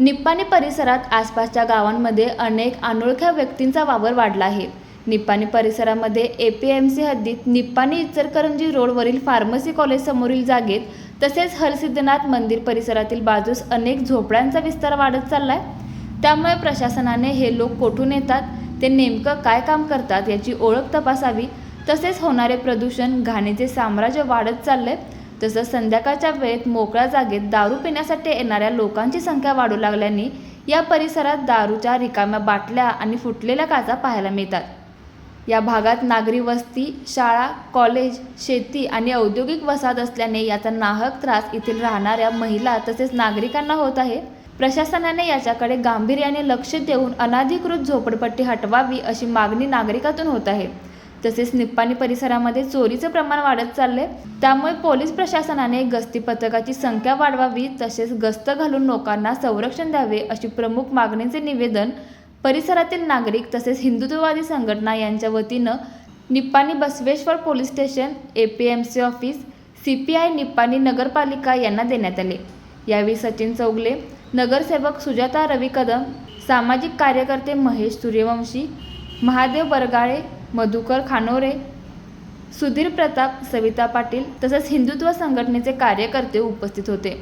निप्पाणी परिसरात आसपासच्या गावांमध्ये अनेक अनोळख्या व्यक्तींचा वावर वाढला आहे. निप्पाणी परिसरामध्ये ए पी एम सी हद्दीत निप्पाणी इचलकरंजी रोडवरील फार्मसी कॉलेजसमोरील जागेत तसेच हरसिद्धनाथ मंदिर परिसरातील बाजूस अनेक झोपड्यांचा विस्तार वाढत चालला आहे त्यामुळे प्रशासनाने हे लोक कोठून येतात ते नेमकं काय काम करतात याची ओळख तपासावी. तसेच होणारे प्रदूषण घाणीचे साम्राज्य वाढत चाललंय. तसंच संध्याकाळच्या वेळेत मोकळ्या जागेत दारू पिण्यासाठी येणाऱ्या लोकांची संख्या वाढू लागल्याने या परिसरात दारूच्या रिकाम्या बाटल्या आणि फुटलेल्या काचा पाहायला मिळतात. या भागात नागरी वस्ती शाळा कॉलेज शेती आणि औद्योगिक वसाहत असल्याने याचा नाहक त्रास येथील राहणाऱ्या महिला तसेच नागरिकांना होत आहे. प्रशासनाने याच्याकडे गांभीर्याने लक्ष देऊन अनाधिकृत झोपडपट्टी हटवावी अशी मागणी नागरिकातून होत आहे. तसेच निप्पाणी परिसरामध्ये चोरीचं प्रमाण वाढत चालले त्यामुळे पोलीस प्रशासनाने गस्ती पथकाची संख्या वाढवावी तसेच गस्त घालून लोकांना संरक्षण द्यावे अशी प्रमुख मागणीचे निवेदन परिसरातील नागरिक तसेच हिंदुत्ववादी संघटना यांच्या वतीनं Nippani Basaveshwar police station A P M C office C P I Nippani नगरपालिका यांना देण्यात आले. यावेळी सचिन चौगले नगरसेवक सुजाता रवी कदम सामाजिक कार्यकर्ते महेश सूर्यवंशी महादेव बरगाळे मधुकर खानोरे सुधीर प्रताप सविता पाटील तसंच हिंदुत्व संघटनेचे कार्यकर्ते उपस्थित होते.